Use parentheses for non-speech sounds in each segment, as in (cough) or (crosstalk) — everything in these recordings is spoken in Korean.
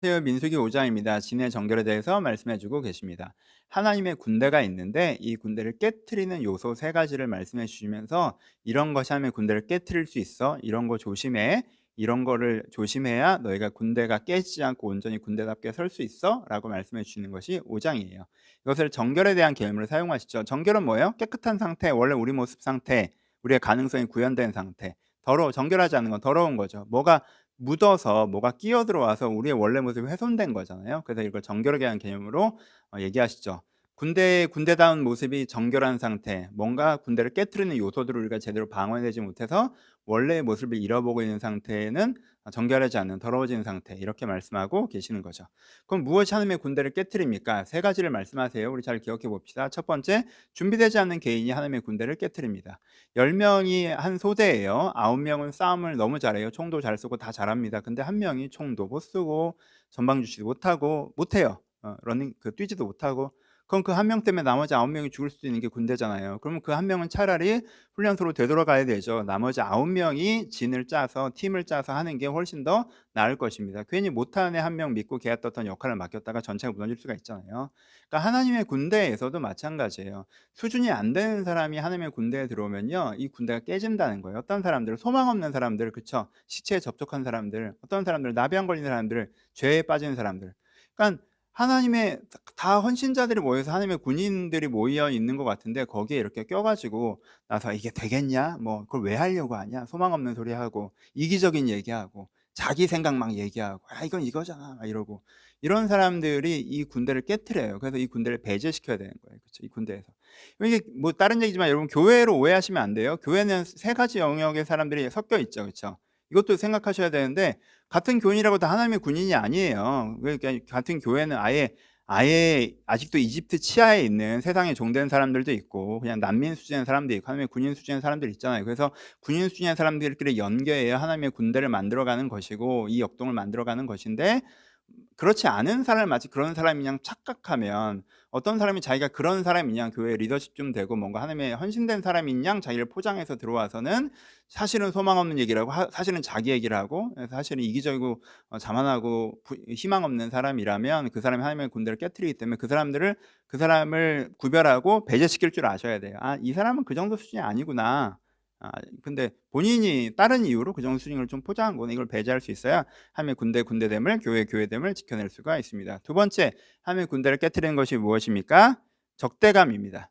세요 민수기 5장입니다. 진의 정결에 대해서 말씀해 주고 계십니다. 하나님의 군대가 있는데 이 군대를 깨트리는 요소 세 가지를 말씀해 주시면서 이런 것이 하면 군대를 깨트릴 수 있어. 이런 거 조심해. 이런 거를 조심해야 너희가 군대가 깨지지 않고 온전히 군대답게 설 수 있어. 라고 말씀해 주시는 것이 5장이에요. 이것을 정결에 대한 개념으로 사용하시죠. 정결은 뭐예요? 깨끗한 상태, 원래 우리 모습 상태, 우리의 가능성이 구현된 상태. 더러워, 정결하지 않는 건 더러운 거죠. 뭐가 묻어서 뭐가 끼어 들어와서 우리의 원래 모습이 훼손된 거잖아요. 그래서 이걸 정결하게 하는 개념으로 어, 얘기하시죠. 군대 군대다운 모습이 정결한 상태, 뭔가 군대를 깨트리는 요소들을 우리가 제대로 방어해내지 못해서 원래의 모습을 잃어보고 있는 상태는 정결하지 않는 더러워진 상태 이렇게 말씀하고 계시는 거죠. 그럼 무엇이 하나님의 군대를 깨트립니까? 세 가지를 말씀하세요. 우리 잘 기억해 봅시다. 첫 번째, 준비되지 않는 개인이 하나님의 군대를 깨트립니다. 10명이 한 소대예요. 9명은 싸움을 너무 잘해요. 총도 잘 쏘고 다 잘합니다. 근데 한 명이 총도 못 쓰고 전방 주시도 못하고 못해요. 어, 러닝 그 뛰지도 못하고 그럼 그 한 명 때문에 나머지 아홉 명이 죽을 수도 있는 게 군대잖아요. 그러면 그 한 명은 차라리 훈련소로 되돌아가야 되죠. 나머지 아홉 명이 진을 짜서 팀을 짜서 하는 게 훨씬 더 나을 것입니다. 괜히 못하는 애 한 명 믿고 걔가 떴던 역할을 맡겼다가 전체가 무너질 수가 있잖아요. 그러니까 하나님의 군대에서도 마찬가지예요. 수준이 안 되는 사람이 하나님의 군대에 들어오면요, 이 군대가 깨진다는 거예요. 어떤 사람들, 소망 없는 사람들, 그쵸? 시체에 접촉한 사람들, 어떤 사람들, 나병 걸린 사람들, 죄에 빠진 사람들. 그러니까 하나님의 다 헌신자들이 모여서 하나님의 군인들이 모여 있는 것 같은데 거기에 이렇게 껴가지고 나서 이게 되겠냐? 뭐 그걸 왜 하려고 하냐? 소망 없는 소리 하고 이기적인 얘기하고 자기 생각 막 얘기하고 아 이건 이거잖아 막 이러고 이런 사람들이 이 군대를 깨트려요. 그래서 이 군대를 배제시켜야 되는 거예요. 그렇죠? 이 군대에서 이게 뭐 다른 얘기지만 여러분 교회로 오해하시면 안 돼요. 교회는 세 가지 영역의 사람들이 섞여 있죠, 그렇죠? 이것도 생각하셔야 되는데 같은 교인이라고 다 하나님의 군인이 아니에요. 그러니까 같은 교회는 아예 아예 아직도 이집트 치하에 있는 세상에 종된 사람들도 있고 그냥 난민 수준의 사람도 있고 하나님의 군인 수준의 사람들 있잖아요. 그래서 군인 수준의 사람들끼리 연계해야 하나님의 군대를 만들어가는 것이고 이 역동을 만들어가는 것인데 그렇지 않은 사람을 마치 그런 사람이냥 착각하면 어떤 사람이 자기가 그런 사람이냐 교회 리더십 좀 되고 뭔가 하나님의 헌신된 사람이냐 자기를 포장해서 들어와서는 사실은 소망 없는 얘기라고 하, 사실은 자기 얘기를 하고 사실은 이기적이고 어, 자만하고 부, 희망 없는 사람이라면 그 사람이 하나님의 군대를 깨뜨리기 때문에 그 사람들을 그 사람을 구별하고 배제시킬 줄 아셔야 돼요. 아 이 사람은 그 정도 수준이 아니구나. 아 근데 본인이 다른 이유로 그 정도 수준을 좀 포장한 거는 이걸 배제할 수 있어야 하나님의 군대 군대됨을 교회 교회됨을 지켜낼 수가 있습니다. 두 번째 하나님의 군대를 깨뜨리는 것이 무엇입니까? 적대감입니다.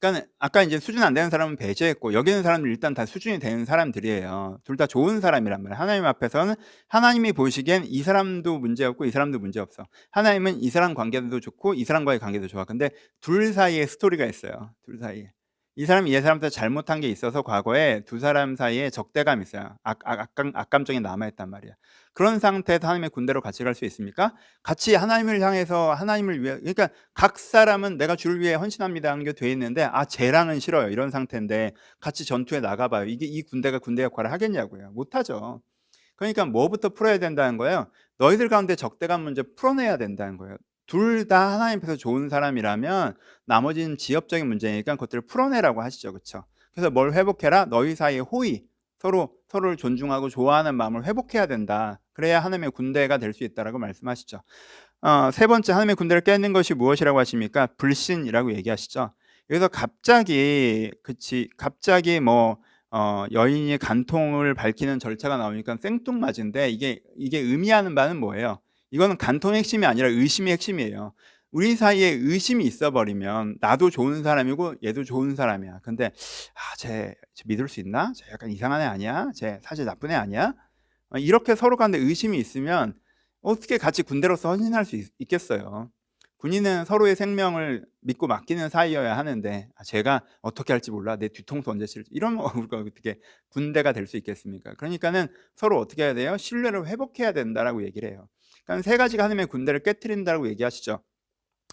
그러니까 아까 이제 수준 안 되는 사람은 배제했고 여기 있는 사람들 일단 다 수준이 되는 사람들이에요. 둘 다 좋은 사람이란 말이에요. 하나님 앞에서는 하나님이 보시기엔 이 사람도 문제 없고 이 사람도 문제 없어. 하나님은 이 사람 관계도 좋고 이 사람과의 관계도 좋아. 근데 둘 사이에 스토리가 있어요. 둘 사이에. 이 사람이 이 사람한테 잘못한 게 있어서 과거에 두 사람 사이에 적대감이 있어요. 악, 악, 악감, 악감정이 남아있단 말이야. 그런 상태에서 하나님의 군대로 같이 갈 수 있습니까? 같이 하나님을 향해서 하나님을 위해 그러니까 각 사람은 내가 주를 위해 헌신합니다 하는 게 돼 있는데 아 쟤랑은 싫어요 이런 상태인데 같이 전투에 나가봐요 이게 이 군대가 군대 역할을 하겠냐고요 못하죠 그러니까 뭐부터 풀어야 된다는 거예요 너희들 가운데 적대감 문제 풀어내야 된다는 거예요 둘 다 하나님 앞에서 좋은 사람이라면 나머지는 지엽적인 문제니까 그것들을 풀어내라고 하시죠. 그렇죠? 그래서 뭘 회복해라? 너희 사이의 호의, 서로 서로를 존중하고 좋아하는 마음을 회복해야 된다. 그래야 하나님의 군대가 될 수 있다라고 말씀하시죠. 어, 세 번째 하나님의 군대를 깨는 것이 무엇이라고 하십니까? 불신이라고 얘기하시죠. 여기서 갑자기 그치 갑자기 뭐 어, 여인이 간통을 밝히는 절차가 나오니까 생뚱맞은데 이게 이게 의미하는 바는 뭐예요? 이거는 간통의 핵심이 아니라 의심의 핵심이에요. 우리 사이에 의심이 있어버리면 나도 좋은 사람이고 얘도 좋은 사람이야. 근데 아, 쟤, 쟤 믿을 수 있나? 쟤 약간 이상한 애 아니야? 쟤 사실 나쁜 애 아니야? 어, 이렇게 서로 간에 의심이 있으면 어떻게 같이 군대로서 헌신할 수 있, 겠어요 군인은 서로의 생명을 믿고 맡기는 사이여야 하는데 아, 제가 어떻게 할지 몰라 내 뒤통수 언제 칠지 이런 우리가 어떻게 군대가 될 수 있겠습니까? 그러니까는 서로 어떻게 해야 돼요? 신뢰를 회복해야 된다라고 얘기를 해요. 그러니까 세 가지가 하나님의 군대를 깨뜨린다고 얘기하시죠.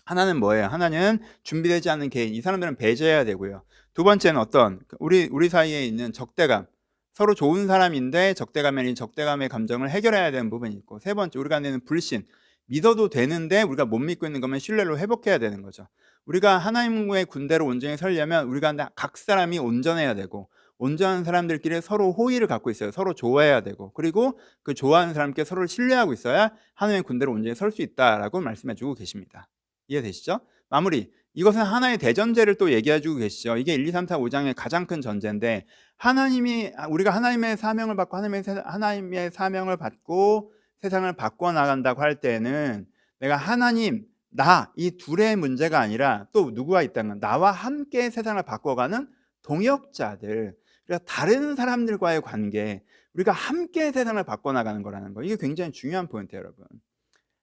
하나는 뭐예요? 하나는 준비되지 않은 개인. 이 사람들은 배제해야 되고요. 두 번째는 어떤 우리 우리 사이에 있는 적대감. 서로 좋은 사람인데 적대감이 아닌 적대감의 감정을 해결해야 되는 부분이 있고 세 번째 우리가 내는 불신. 믿어도 되는데 우리가 못 믿고 있는 거면 신뢰로 회복해야 되는 거죠. 우리가 하나님의 군대로 온전히 설려면 우리가 각 사람이 온전해야 되고 온전한 사람들끼리 서로 호의를 갖고 있어요. 서로 좋아해야 되고 그리고 그 좋아하는 사람께 서로를 신뢰하고 있어야 하나님의 군대로 온전히 설 수 있다라고 말씀해 주고 계십니다. 이해되시죠? 마무리. 이것은 하나의 대전제를 또 얘기해 주고 계시죠. 이게 1, 2, 3, 4, 5장의 가장 큰 전제인데 하나님이 우리가 하나님의 사명을 받고 하나님의 하나님의 사명을 받고 세상을 바꿔 나간다고 할 때는 내가 하나님 나 이 둘의 문제가 아니라 또 누구가 있다는 나와 함께 세상을 바꿔가는 동역자들 그러니까 다른 사람들과의 관계 우리가 함께 세상을 바꿔 나가는 거라는 거 이게 굉장히 중요한 포인트예요, 여러분.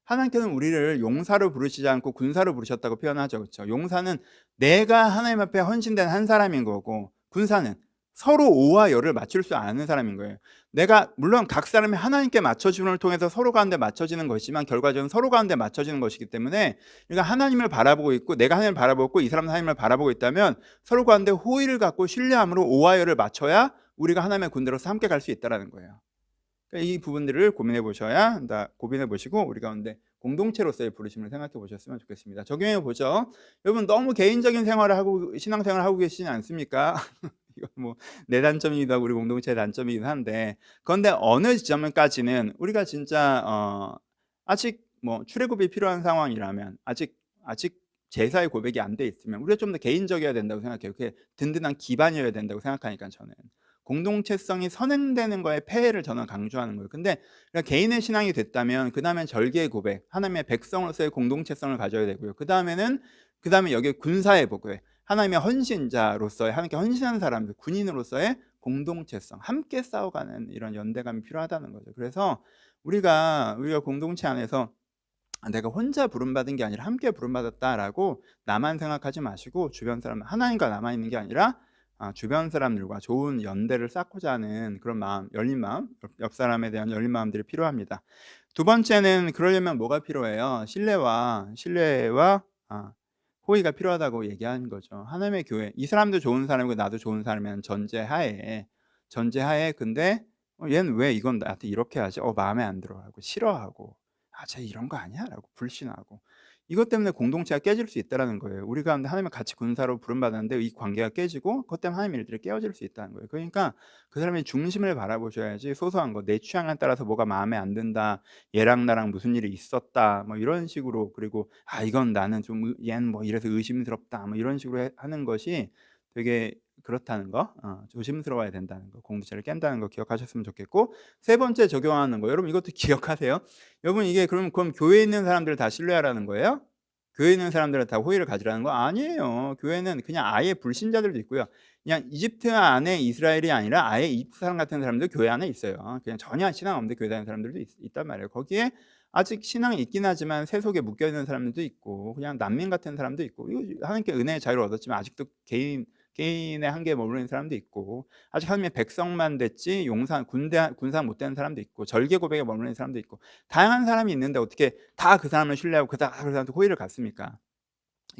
하나님께서는 우리를 용사로 부르시지 않고 군사로 부르셨다고 표현하죠. 그렇죠? 용사는 내가 하나님 앞에 헌신된 한 사람인 거고 군사는 서로 오와 열을 맞출 수 아는 사람인 거예요. 내가 물론 각 사람이 하나님께 맞춰주는을 통해서 서로 가운데 맞춰지는 것이지만 결과적으로 서로 가운데 맞춰지는 것이기 때문에 그러니까 하나님을 바라보고 있고 내가 하나님을 바라보고 있고 이 사람은 하나님을 바라보고 있다면 서로 가운데 호의를 갖고 신뢰함으로 오와 열을 맞춰야 우리가 하나님의 군대로서 함께 갈 수 있다라는 거예요. 그러니까 이 부분들을 고민해 보셔야. 고민해 보시고 우리 가운데 공동체로서의 부르심을 생각해 보셨으면 좋겠습니다. 적용해 보죠. 여러분 너무 개인적인 생활을 하고 신앙생활을 하고 계시지 않습니까? (laughs) 이건 뭐내 단점이기도 하고 우리 공동체의 단점이기도 한데 그런데 어느 지점까지는 우리가 진짜 어 아직 뭐 출애굽이 필요한 상황이라면 아직 아직 제사의 고백이 안 돼 있으면 우리가 좀 더 개인적이어야 된다고 생각해요. 그게 든든한 기반이어야 된다고 생각하니까 저는 공동체성이 선행되는 거에 폐해를 저는 강조하는 거예요. 근데 개인의 신앙이 됐다면 그 다음엔 절개의 고백, 하나님의 백성으로서의 공동체성을 가져야 되고요. 그 다음에는 그 다음에 여기 군사의 복고에 하나님의 헌신자로서의 하나님께 헌신하는 사람들, 군인으로서의 공동체성, 함께 싸워가는 이런 연대감이 필요하다는 거죠. 그래서 우리가 우리가 공동체 안에서 내가 혼자 부름받은 게 아니라 함께 부름받았다라고 나만 생각하지 마시고 주변 사람 하나님과 남아 있는 게 아니라 아, 주변 사람들과 좋은 연대를 쌓고자 하는 그런 마음, 열린 마음, 옆 사람에 대한 열린 마음들이 필요합니다. 두 번째는 그러려면 뭐가 필요해요? 신뢰와 신뢰와 아, 호의가 필요하다고 얘기하는 거죠. 하나님의 교회, 이 사람도 좋은 사람이고 나도 좋은 사람이면 전제하에 전제하에 근데 어, 얘는 왜 이건 나한테 이렇게 하지? 어 마음에 안 들어하고 싫어하고 아쟤 이런 거 아니야라고 불신하고 이것 때문에 공동체가 깨질 수 있다는 거예요. 우리가 하나님을 같이 군사로 부름받았는데 이 관계가 깨지고 그것 때문에 하나님 일들이 깨어질 수 있다는 거예요. 그러니까 그 사람의 중심을 바라보셔야지 소소한 거 내 취향에 따라서 뭐가 마음에 안 든다. 얘랑 나랑 무슨 일이 있었다. 뭐 이런 식으로 그리고 아 이건 나는 좀 얘는 뭐 이래서 의심스럽다. 뭐 이런 식으로 하는 것이 되게 그렇다는 거 어, 조심스러워야 된다는 거 공동체를 깬다는 거 기억하셨으면 좋겠고 세 번째 적용하는 거 여러분 이것도 (laughs) 기억하세요? 여러분 이게 그럼 그럼 교회에 있는 사람들을 다 신뢰하라는 거예요? 교회에 있는 사람들은 다 호의를 가지라는 거? 아니에요. 교회는 그냥 아예 불신자들도 있고요. 그냥 이집트 안에 이스라엘이 아니라 아예 이집트 사람 같은 사람들 교회 안에 있어요. 그냥 전혀 신앙 없는데 교회 다니는 사람들도 있, 단 말이에요. 거기에 아직 신앙이 있긴 하지만 세속에 묶여 있는 사람들도 있고 그냥 난민 같은 사람도 있고 이거 하나님께 은혜의 자유를 얻었지만 아직도 개인 개인의 한계에 머무르는 사람도 있고 아직 하나님의 백성만 됐지 용사 군대 군사 못 되는 사람도 있고 절개 고백에 머무르는 사람도 있고 다양한 사람이 있는데 어떻게 다 그 사람을 신뢰하고 그다 그 사람한테 호의를 갖습니까?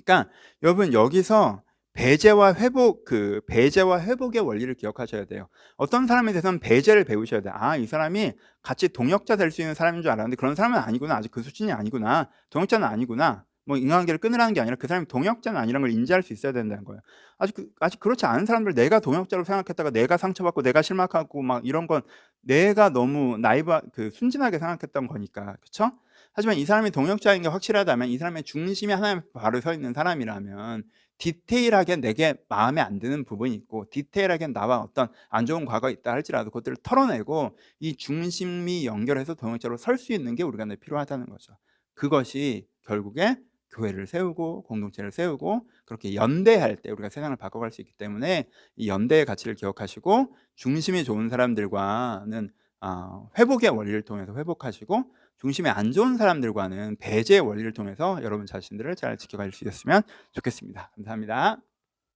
그러니까 여러분 여기서 배제와 회복 그 배제와 회복의 원리를 기억하셔야 돼요. 어떤 사람에 대해서는 배제를 배우셔야 돼. 아, 이 사람이 같이 동역자 될 수 있는 사람인 줄 알았는데 그런 사람은 아니구나. 아직 그 수준이 아니구나. 동역자는 아니구나. 뭐 인간관계를 끊으라는 게 아니라 그 사람이 동역자는 아니라는 걸 인지할 수 있어야 된다는 거예요. 아직 그, 아직 그렇지 않은 사람들 내가 동역자로 생각했다가 내가 상처받고 내가 실망하고 막 이런 건 내가 너무 나이브 그 순진하게 생각했던 거니까 그렇죠? 하지만 이 사람이 동역자인 게 확실하다면 이 사람의 중심이 하나님 바로 서 있는 사람이라면 디테일하게 내게 마음에 안 드는 부분이 있고 디테일하게 나와 어떤 안 좋은 과거가 있다 할지라도 그것들을 털어내고 이 중심이 연결해서 동역자로 설 수 있는 게 우리가 필요하다는 거죠. 그것이 결국에 교회를 세우고 공동체를 세우고 그렇게 연대할 때 우리가 세상을 바꿔갈 수 있기 때문에 이 연대의 가치를 기억하시고 중심이 좋은 사람들과는 어, 회복의 원리를 통해서 회복하시고 중심이 안 좋은 사람들과는 배제의 원리를 통해서 여러분 자신들을 잘 지켜갈 수 있었으면 좋겠습니다. 감사합니다.